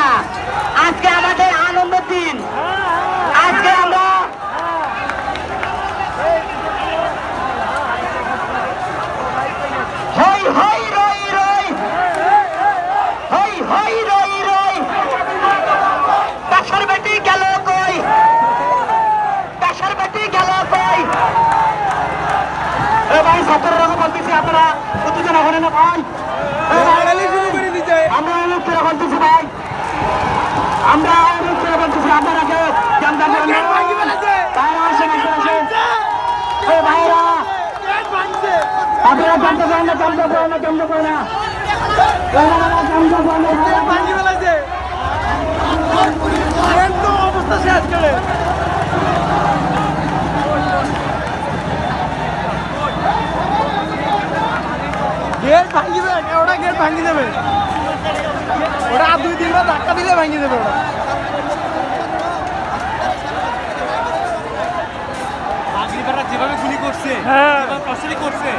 না। আজকে আমাদের আনন্দের দিন। আজকে আমরা কই? কই? বলতেছি, আপনারা উত্তেজনা হলে না ভাই এ ভাই, আমরা অনেক করে বলতেছি ভাই আমরা করে বলতেছি আপনারা কেউ আসেন আসেন আপনারা না না না। অবস্থা শেষ করে। গেট ভাঙিবে ওটা গেট ভাঙি দেবে। ওটা দুই তিনবার ধাক্কা দিলে ভাঙি দেবে ওটা যেভাবে গুলি করছে হ্যাঁ করছে